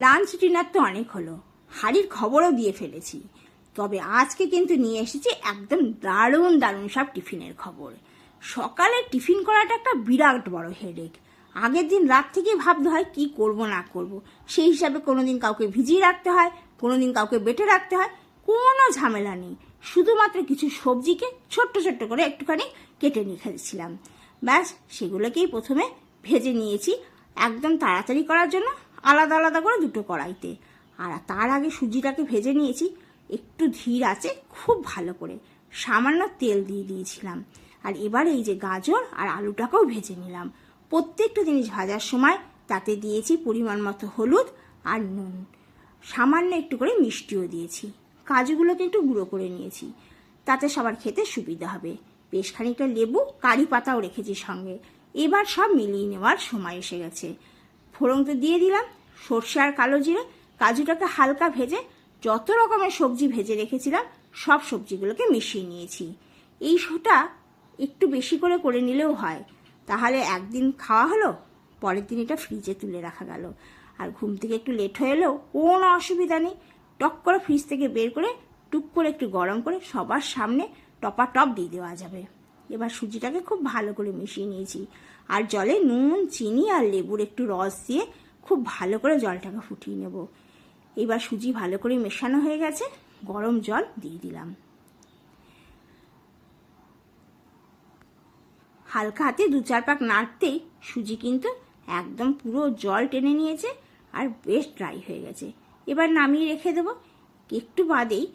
Lunch dinner তো অনেক হলো। হাড়ির খবরও দিয়ে ফেলেছি। তবে আজকে কিন্তু নিয়ে এসেছি একদম দারুণ দারুণ সব টিফিনের খবর। সকালে টিফিন করাটা একটা বিরাট বড় হেডেক আগের দিন রাত থেকেই ভাবতে হয়, কি করব, না করব? সেই হিসাবে কোনোদিন কাউকে ভিজিয়ে রাখতে হয়, কোনোদিন কাউকে বেটে রাখতে হয়, কোনো ঝামেলা নেই। শুধুমাত্র কিছু সবজিকে ছোট্ট ছোট্ট করে একটুখানি কেটে রেখেছিলাম ব্যাস, সেগুলোকেই প্রথমে ভেজে নিয়েছি। একদম তাড়াতাড়ি করার জন্য আলাদা আলাদা করে দুটো কড়াইতে। আর তার আগে সুজিটাকে ভেজে নিয়েছি। একটু ধীর আছে, খুব ভালো করে। সামান্য তেল দিয়ে দিয়েছিলাম। আর এবার এই যে গাজর আর আলুটাকেও ভেজে নিলাম। প্রত্যেকটা জিনিস ভাজার সময় তাতে দিয়েছি পরিমাণ মতো হলুদ আর নুন। সামান্য একটু করে মিষ্টিও দিয়েছি। কাজুগুলোকে একটু গুঁড়ো করে নিয়েছি। তাতে সবার খেতে সুবিধা হবে। বেশ খানিকটা লেবু, কারি পাতাও রেখেছি সঙ্গে। এবার সব মিলিয়ে নেওয়ার সময় এসে গেছে। ফোড়ন তো দিয়ে দিলাম, সর্ষে আর কালো জিরে, কাজুটাকে হালকা ভেজে যত রকমের সবজি ভেজে রেখেছিলাম, সব সবজিগুলোকে মিশিয়ে নিয়েছি। এই শোটা একটু বেশি করে করে নিলেও হয়। তাহলে একদিন খাওয়া হলো, পরের দিন এটা ফ্রিজে তুলে রাখা গেল। আর ঘুম থেকে একটু লেট হয়ে এলেও কোনো অসুবিধা নেই। টক করে ফ্রিজ থেকে বের করে টুক করে একটু গরম করে সবার সামনে টপা টপ দিয়ে দেওয়া যাবে। এবার সুজিটাকে খুব ভালো করে মিশিয়ে নিয়েছি। আর জলে নুন, চিনি আর লেবুর একটু রস দিয়ে খুব ভালো করে জলটাকে ফুটিয়ে নেব। এবার সুজি ভালো করে মেশানো হয়ে গেছে, গরম জল দিয়ে দিলাম। হালকা হাতে দু চার পাক নাড়তেই সুজি কিন্তু একদম পুরো জল টেনে নিয়েছে আর বেশ ড্রাই হয়ে গেছে। এবার নামিয়ে রেখে দেবো। একটু বাদেই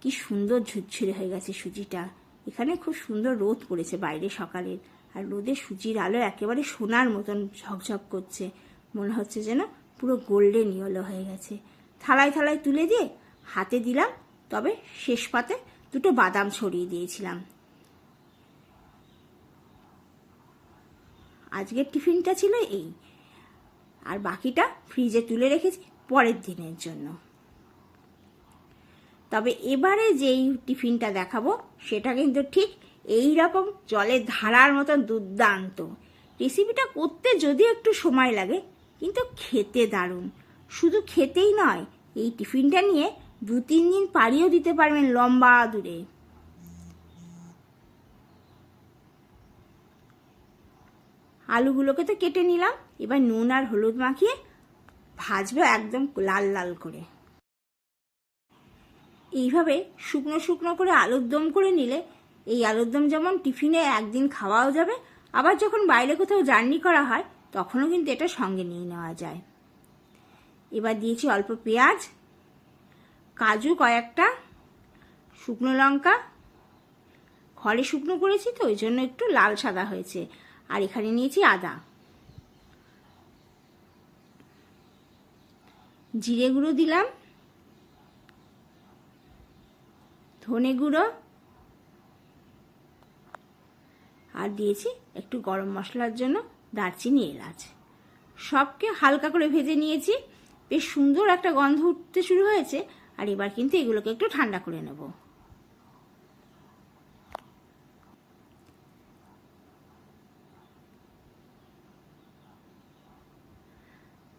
কি সুন্দর ঝুরঝুরে হয়ে গেছে সুজিটা। এখানে খুব সুন্দর রোদ পড়েছে বাইরে সকালের। আর রোদে সুজির আলো একেবারে সোনার মতন ঝকঝক করছে। মনে হচ্ছে যেন পুরো গোল্ডেন ইয়েলো হয়ে গেছে। থালায় থালায় তুলে দিয়ে হাতে দিলাম, তবে শেষ পাতে দুটো বাদাম ছড়িয়ে দিয়েছিলাম। আজকের টিফিনটা ছিল এই। আর বাকিটা ফ্রিজে তুলে রেখেছি পরের দিনের জন্য। তবে এবারে যেই টিফিনটা দেখাবো, সেটা কিন্তু ঠিক এই রকম জলের ধারার মতন দুর্দান্ত। রেসিপিটা করতে যদিও একটু সময় লাগে, কিন্তু খেতে দারুণ। শুধু খেতেই নয়, এই টিফিনটা নিয়ে দু তিন দিন পাড়িয়েও দিতে পারবেন লম্বা দূরে। আলুগুলোকে তো কেটে নিলাম, এবার নুন আর হলুদ মাখিয়ে ভাজবো একদম লাল লাল করে। এইভাবে শুকনো শুকনো করে আলুর দম করে নিলে এই আলুর দম যেমন টিফিনে একদিন খাওয়াও যাবে, আবার যখন বাইরে কোথাও জার্নি করা হয়, তখনও কিন্তু এটা সঙ্গে নিয়ে নেওয়া যায়। এবার দিয়েছি অল্প পেঁয়াজ, কাজু কয়েকটা, শুকনো লঙ্কা। ঘরে শুকনো করেছি তো, ওই জন্য একটু লাল সাদা হয়েছে। আর এখানে নিয়েছি আদা। জিরে গুঁড়ো দিলাম। ধনে গুঁড়ো। আর দিয়েছি একটু গরম মশলার জন্য দারচিনি এলাচ। সবকে হালকা করে ভেজে নিয়েছি। বেশ সুন্দর একটা গন্ধ উঠতে শুরু হয়েছে। আর এবার কিন্তু এগুলোকে একটু ঠান্ডা করে নেব।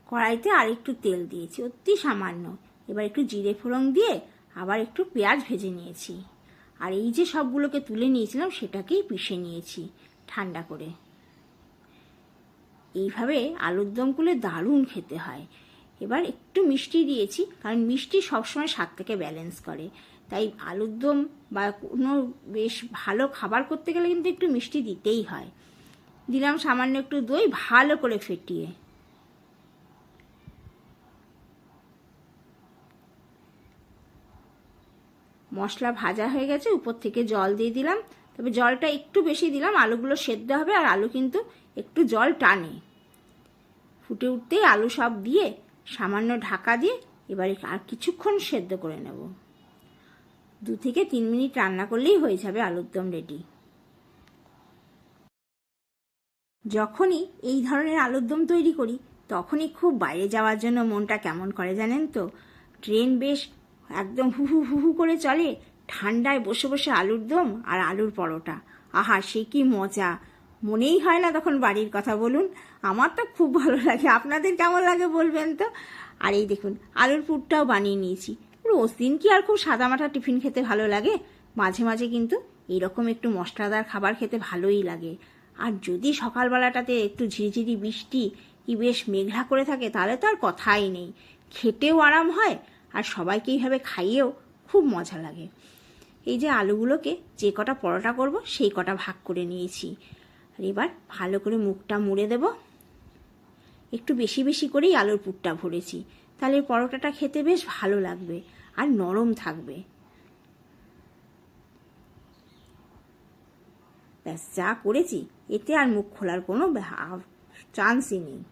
কড়াইতে আর একটু তেল দিয়েছি, অতি সামান্য। এবার একটু জিরে ফোড়ন দিয়ে আবার একটু পেঁয়াজ ভেজে নিয়েছি। আর এই যে সবগুলোকে তুলে নিয়েছিলাম, সেটাকেই পিষে নিয়েছি ঠান্ডা করে। এইভাবে আলুর দম করলে দারুণ খেতে হয়। এবার একটু মিষ্টি দিয়েছি, কারণ মিষ্টি সবসময় স্বাদটাকে ব্যালেন্স করে। তাই আলুর দম বা কোনো বেশ ভালো খাবার করতে গেলে কিন্তু একটু মিষ্টি দিতেই হয়। দিলাম সামান্য একটু দই, ভালো করে ফেটিয়ে। মশলা ভাজা হয়ে গেছে, উপর থেকে জল দিয়ে দিলাম। তবে জলটা একটু বেশি দিলাম, আলুগুলো সেদ্ধ হবে আর আলু কিন্তু একটু জল টানে। ফুটে উঠতেই আলু সব দিয়ে সামান্য ঢাকা দিয়ে এবারে আর কিছুক্ষণ সেদ্ধ করে নেব। দু থেকে তিন মিনিট রান্না করলেই হয়ে যাবে আলুর দম রেডি যখনই এই ধরনের আলুর দম তৈরি করি, তখনই খুব বাইরে যাওয়ার জন্য মনটা কেমন করে জানেন তো? ট্রেন বেশ একদম হু হু হু হু করে চলে, ঠান্ডায় বসে বসে আলুর দম আর আলুর পরোটা। আহা, সে কি মজা। মনেই হয় না তখন বাড়ির কথা বলুন। আমার তো খুব ভালো লাগে। আপনাদের কেমন লাগে বলবেন তো? আর এই দেখুন, আলুর পুরটাও বানিয়ে নিয়েছি। রোজ দিন কি আর খুব সাদামাটা টিফিন খেতে ভালো লাগে? মাঝে মাঝে কিন্তু এরকম একটু মশলাদার খাবার খেতে ভালোই লাগে। আর যদি সকালবেলাটাতে একটু ঝিরিঝিরি বৃষ্টি, কি বেশ মেঘলা করে থাকে, তাহলে তো আর কথাই নেই। খেতেও আরাম হয় আর সবাইকে এইভাবে খাইয়েও খুব মজা লাগে। এই যে আলুগুলোকে যে কটা পরোটা করব, সেই কটা ভাগ করে নিয়েছি। আর এবার ভালো করে মুখটা মুড়ে দেব। একটু বেশি বেশি করেই আলুর পুরটা ভরেছি। তাহলে পরোটাটা খেতে বেশ ভালো লাগবে আর নরম থাকবে। ব্যাস, যা করেছি, এতে আর মুখ খোলার কোনো চান্সই নেই।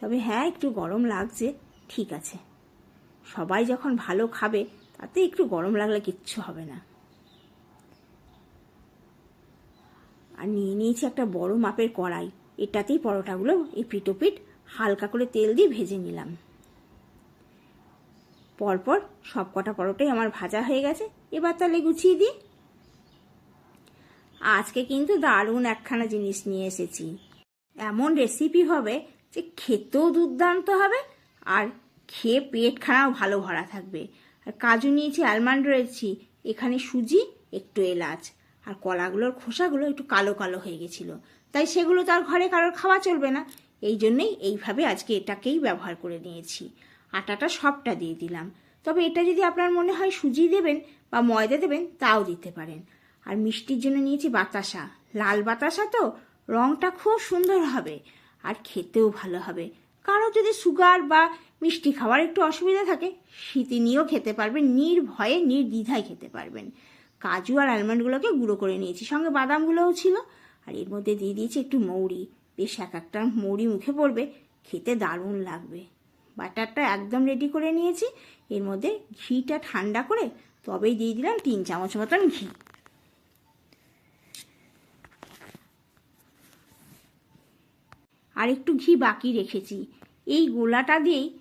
তবে হ্যাঁ একটু গরম লাগছে। ঠিক আছে। সবাই যখন ভালো খাবে, তাতে একটু গরম লাগলে কিচ্ছু হবে না। আর নিয়ে নিয়েছি একটা বড় মাপের কড়াই। এটাতেই পরোটাগুলো এপিট ওপিট হালকা করে তেল দিয়ে ভেজে নিলাম। পরপর সব কটা পরোটাই আমার ভাজা হয়ে গেছে। এবার তাহলে গুছিয়ে দিই। আজকে কিন্তু দারুণ একখানা জিনিস নিয়ে এসেছি। এমন রেসিপি হবে যে খেতেও দুর্দান্ত হবে আর খেয়ে পেট পেটখানাও ভালো ভরা থাকবে। আর কাজু নিয়েছি আলমন্ড রয়েছি, এখানে সুজি, একটু এলাচ। আর কলাগুলোর খোসাগুলো একটু কালো কালো হয়ে গেছিল। তাই সেগুলো তো আর ঘরে কারোর খাওয়া চলবে না। এই জন্যেই এইভাবে আজকে এটাকেই ব্যবহার করে নিয়েছি। আটাটা সবটা দিয়ে দিলাম। তবে এটা যদি আপনার মনে হয় সুজি দেবেন বা ময়দা দেবেন, তাও দিতে পারেন। আর মিষ্টির জন্য নিয়েছি বাতাসা। লাল বাতাসা তো রংটা খুব সুন্দর হবে। আর খেতেও ভালো হবে। কারও যদি সুগার বা মিষ্টি খাওয়ার একটু অসুবিধা থাকে শীতে নিয়েও খেতে পারবেন, নির্ভয়ে, নির্দ্বিধায় খেতে পারবেন। কাজু আর আলমন্ডগুলোকে গুঁড়ো করে নিয়েছি, সঙ্গে বাদামগুলোও ছিল। আর এর মধ্যে দিয়ে দিয়েছি একটু মৌরি। বেশ এক একটা মৌরি মুখে পড়বে, খেতে দারুণ লাগবে। বাটারটা একদম রেডি করে নিয়েছি। এর মধ্যে ঘিটা ঠান্ডা করে তবেই দিয়ে দিলাম তিন চামচ মতন ঘি। আর একটু ঘি বাকি রেখেছি। এই গোলাটা দিয়েই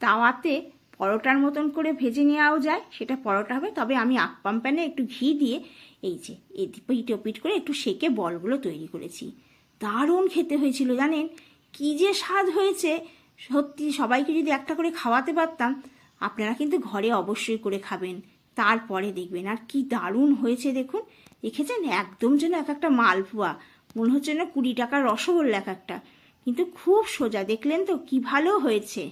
তাওয়াতে পরোটার মতন করে ভেজে নেওয়াও যায়, সেটা পরোটা হবে। তবে আমি আপ্পাম প্যানে একটু ঘি দিয়ে এই যে এপিট ওপিট করে একটু সেকে বলগুলো তৈরি করেছি। দারুণ খেতে হয়েছিল, জানেন? কি যে স্বাদ হয়েছে। সত্যি, সবাইকে যদি একটা করে খাওয়াতে পারতাম, আপনারা কিন্তু ঘরে অবশ্যই করে খাবেন। তারপরে দেখবেন, আর কি দারুণ হয়েছে, দেখুন। দেখেছেন? একদম যেন এক একটা মালপোয়া। মনে হচ্ছে না কুড়ি টাকার রসগোল্লা এক একটা। কিন্তু খুব সোজা, দেখলেন তো কি ভালো হয়েছে।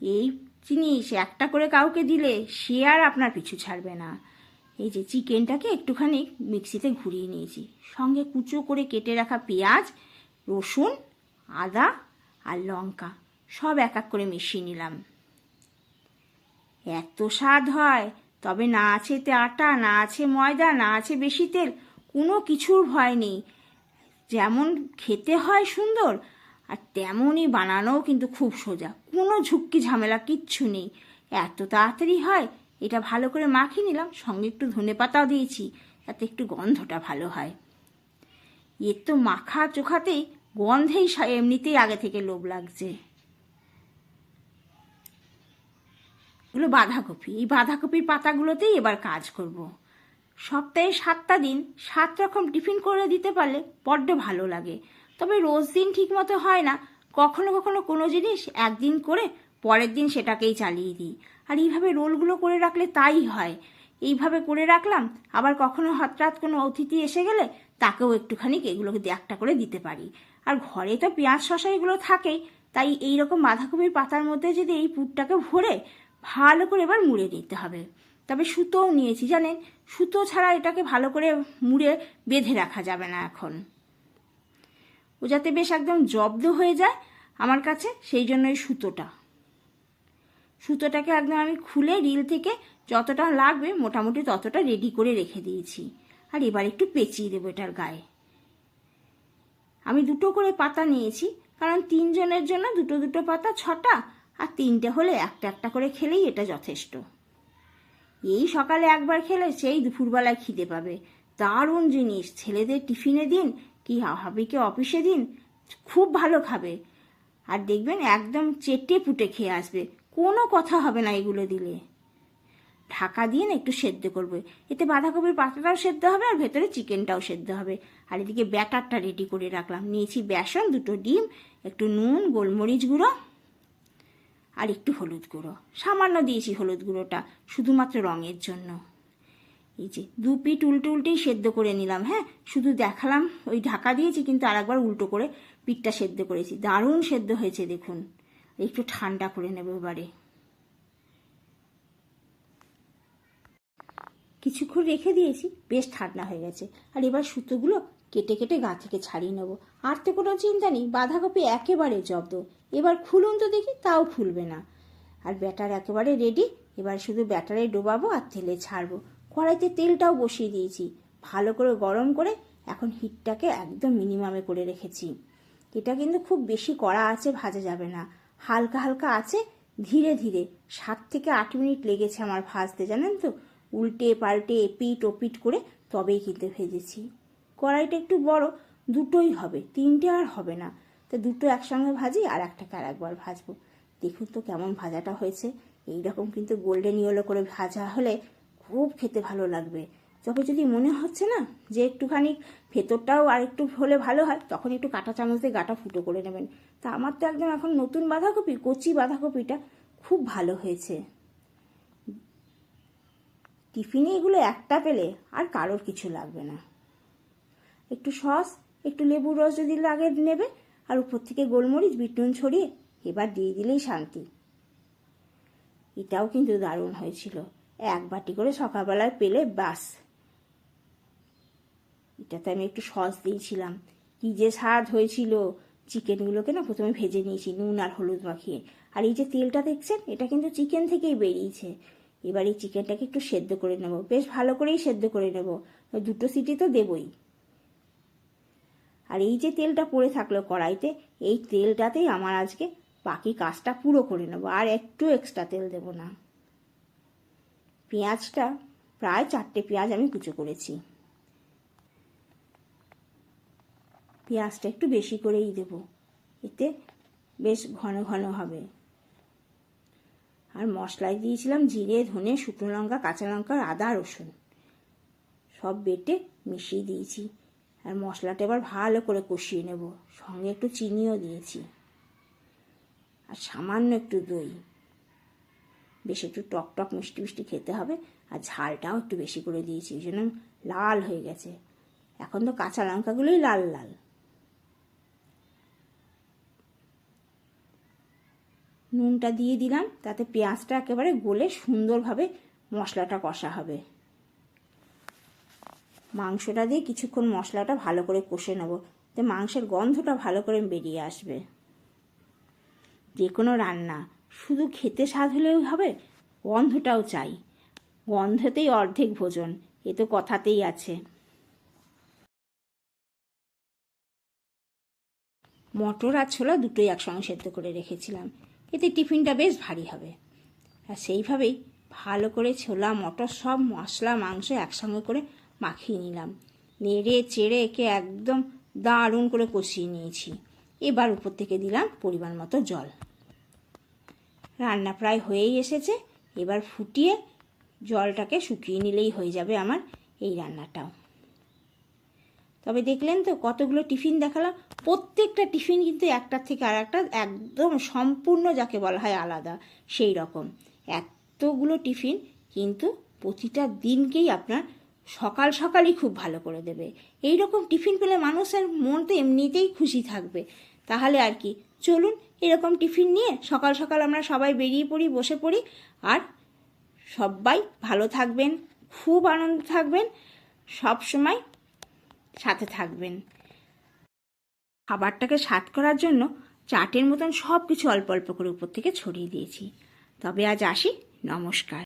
এই জিনিস একটা করে কাউকে দিলে সে আর আপনার পিছু ছাড়বে না। এই যে চিকেনটাকে একটুখানি মিক্সিতে ঘুরিয়ে নিয়েছি। সঙ্গে কুচো করে কেটে রাখা পেঁয়াজ, রসুন, আদা আর লঙ্কা, সব এক এক করে মিশিয়ে নিলাম। এত স্বাদ হয়, তবে না আছে তে আটা না আছে ময়দা, না আছে বেশি তেল, কোনো কিছুর ভয় নেই। যেমন খেতে হয় সুন্দর, আর তেমনই বানানোও কিন্তু খুব সোজা। কোনো ঝুঁকি ঝামেলা কিচ্ছু নেই। এত তাড়াতাড়ি হয়, এটা ভালো করে মাখিয়ে নিলাম, সঙ্গে একটু ধনে পাতাও দিয়েছি তাতে একটু গন্ধটা ভালো হয়। এর তো মাখা চোখাতেই গন্ধেই এমনিতেই আগে থেকে লোভ লাগছে। এগুলো বাঁধাকপি। এই বাঁধাকপির পাতাগুলোতেই এবার কাজ করব। সপ্তাহে সাতটা দিন সাত রকম টিফিন করে দিতে পারলে বড্ড ভালো লাগে। তবে রোজ দিন ঠিক মতো হয় না। কখনো কখনো কোনো জিনিস একদিন করে পরের দিন সেটাকেই চালিয়ে দিই। আর এইভাবে রোলগুলো করে রাখলে তাই হয়। এইভাবে করে রাখলাম, আবার কখনো হঠাৎ কোনো অতিথি এসে গেলে তাকেও একটুখানি এগুলোকে একটা করে দিতে পারি। আর ঘরে তো পেঁয়াজ শশা এগুলো থাকেই তাই এই রকম বাঁধাকপির পাতার মধ্যে যদি এই পুরটাকে ভরে ভালো করে এবার মুড়ে দিতে হবে। তবে সুতোও নিয়েছি, জানেন? সুতো ছাড়া এটাকে ভালো করে মুড়ে বেঁধে রাখা যাবে না এখন। ও যাতে বেশ একদম জব্দ হয়ে যায় আমার কাছে, সেই জন্য এই সুতোটা। সুতোটাকে একদম আমি খুলে রিল থেকে যতটা লাগবে মোটামুটি ততটা রেডি করে রেখে দিয়েছি। আর এবার একটু পেঁচিয়ে দেবো এটার গায়ে। আমি দুটো করে পাতা নিয়েছি, কারণ তিনজনের জন্য দুটো দুটো পাতা ছটা, আর তিনটে হলে একটা একটা করে খেলেই এটা যথেষ্ট। এই সকালে একবার খেলে সেই দুপুরবেলায় খিদে পাবে। দারুণ জিনিস। ছেলেদের টিফিনে দিন, কি হাবিকে অফিসে দিন, খুব ভালো খাবে। আর দেখবেন একদম চেটে পুটে খেয়ে আসবে। কোনো কথা হবে না এগুলো দিলে। ঢাকা দিয়ে একটু সেদ্ধ করবে। এতে বাঁধাকপির পাতাটাও সেদ্ধ হবে আর ভেতরে চিকেনটাও সেদ্ধ হবে। আর এদিকে ব্যাটারটা রেডি করে রাখলাম। নিয়েছি বেসন, দুটো ডিম, একটু নুন, গোলমরিচ গুঁড়ো। আর একটু হলুদ গুঁড়ো। সামান্য দিয়েছি হলুদ গুঁড়োটা, শুধুমাত্র রঙের জন্য। এই যে, দু পিঠ উল্টে উল্টেই সেদ্ধ করে নিলাম হ্যাঁ? শুধু দেখালাম, ওই ঢাকা দিয়েছি, কিন্তু আরেকবার উল্টো করে পিঠটা সেদ্ধ করেছি। দারুণ সেদ্ধ হয়েছে, দেখুন। একটু ঠান্ডা করে নেব এবারে। কিছুক্ষণ রেখে দিয়েছি, বেশ ঠান্ডা হয়ে গেছে। আর এবার সুতোগুলো কেটে কেটে গা থেকে ছাড়িয়ে নেব। আর তো কোনো চিন্তা নেই, বাঁধাকপি একেবারে জব্দ। এবার খুলুন তো দেখি, তাও খুলবে না। আর ব্যাটার একেবারে রেডি এবার শুধু ব্যাটারে ডোবাবো আর তেলে ছাড়বো। কড়াইতে তেলটাও বসিয়ে দিয়েছি। ভালো করে গরম করে এখন হিটটাকে একদম মিনিমামে করে রেখেছি। এটা কিন্তু খুব বেশি কড়া আছে, ভাজা যাবে না। হালকা হালকা আছে, ধীরে ধীরে। সাত থেকে আট মিনিট লেগেছে আমার ভাজতে, জানেন তো? উল্টে পাল্টে এপিট ওপিট করে তবেই কিন্তু ভেজেছি। কড়াইটা একটু বড়, দুটোই হবে, তিনটে আর হবে না। তো দুটো একসঙ্গে ভাজি আর একটাকে আর একবার ভাজবো। দেখুন তো কেমন ভাজাটা হয়েছে। এই রকম কিন্তু গোল্ডেন ইয়েলো করে ভাজা হলে খুব খেতে ভালো লাগবে। তবে যদি মনে হচ্ছে না যে একটুখানি ভেতরটাও আর একটু হলে ভালো হয়, তখন একটু কাঁটা চামচ দিয়ে গাটা ফুটো করে নেবেন। তা আমার তো একদম এখন নতুন বাঁধাকপি, কচি বাঁধাকপিটা খুব ভালো হয়েছে। টিফিনে এগুলো একটা পেলে আর কারোর কিছু লাগবে না। একটু সস, একটু লেবুর রস যদি লাগে নেবে আর উপর থেকে গোলমরিচ, বিটনুন ছড়িয়ে এবার দিয়ে দিলেই শান্তি। এটাও কিন্তু দারুণ হয়েছিল। এক বাটি করে সকালবেলায় পেলে বাস এটাতে আমি একটু সস দিয়েছিলাম। কি যে স্বাদ হয়েছিল। চিকেনগুলোকে না প্রথমে ভেজে নিয়েছি, নুন আর হলুদ মাখিয়ে। আর এই যে তেলটা দেখছেন, এটা কিন্তু চিকেন থেকেই বেরিয়েছে। এবার এই চিকেনটাকে একটু সেদ্ধ করে নেব। বেশ ভালো করেই সেদ্ধ করে নেব। দুটো সিটি তো দেবই। আর এই যে তেলটা পড়ে থাকল কড়াইতে, এই তেলটাতেই আমার আজকে বাকি কাজটা পুরো করে নেব, আর একটু এক্সট্রা তেল দেব না। পেঁয়াজটা প্রায় চারটে পেঁয়াজ আমি কুচো করেছি। পেঁয়াজটা একটু বেশি করেই দেব, এতে বেশ ঘন ঘন হবে। আর মশলায় দিয়েছিলাম জিরে, ধনে, শুকনো লঙ্কা, কাঁচা লঙ্কা আদা, রসুন। সব বেটে মিশিয়ে দিয়েছি। আর মশলাটা এবার ভালো করে কষিয়ে নেব। সঙ্গে একটু চিনিও দিয়েছি। আর সামান্য একটু দই। বেশ একটু টক টক মিষ্টি মিষ্টি খেতে হবে আর ঝালটাও একটু বেশি করে দিয়েছি ওই জন্য লাল হয়ে গেছে। এখন তো কাঁচা লঙ্কাগুলোই লাল লাল। নুনটা দিয়ে দিলাম, তাতে পেঁয়াজটা একেবারে গলে সুন্দরভাবে মশলাটা কষা হবে। মাংসটা দিয়ে কিছুক্ষণ মশলাটা ভালো করে কষে নেব তো মাংসের গন্ধটা ভালো করে বেরিয়ে আসবে। যে কোনো রান্না, শুধু খেতে স্বাদ হলেও হবে, গন্ধটাও চাই। গন্ধতেই অর্ধেক ভোজন, এ তো কথাতেই আছে। মটর আর ছোলা দুটোই একসঙ্গে সেদ্ধ করে রেখেছিলাম, এতে টিফিনটা বেশ ভারী হবে। আর সেইভাবেই ভালো করে ছোলা, মটর সব মশলা, মাংস একসঙ্গে করে মাখিয়ে নিলাম। নেড়ে চেড়ে একে একদম দারুণ করে কষিয়ে নিয়েছি। এবার উপর থেকে দিলাম পরিমাণ মতো জল। রান্না প্রায় হয়েই এসেছে। এবার ফুটিয়ে জলটাকে শুকিয়ে নিলেই হয়ে যাবে আমার এই রান্নাটাও। তবে দেখলেন তো কতগুলো টিফিন দেখালাম। প্রত্যেকটা টিফিন কিন্তু একটার থেকে আর একটা একদম সম্পূর্ণ যাকে বলা হয় আলাদা, সেই রকম। এতগুলো টিফিন কিন্তু প্রতিটা দিনকেই আপনার সকাল সকালই খুব ভালো করে দেবে। এই রকম টিফিন পেলে মানুষের মন তো এমনিতেই খুশি থাকবে। তাহলে আর কি, চলুন এরকম টিফিন নিয়ে সকাল সকাল আমরা সবাই বেরিয়ে পড়ি, বসে পড়ি, আর সবাই ভালো থাকবেন, খুব আনন্দ থাকবেন, সব সময় সাথে থাকবেন। খাবারটাকে স্বাদ করার জন্য চাটের মতন সব কিছু অল্প অল্প করে উপর থেকে ছড়িয়ে দিয়েছি। তবে আজ আসি, নমস্কার।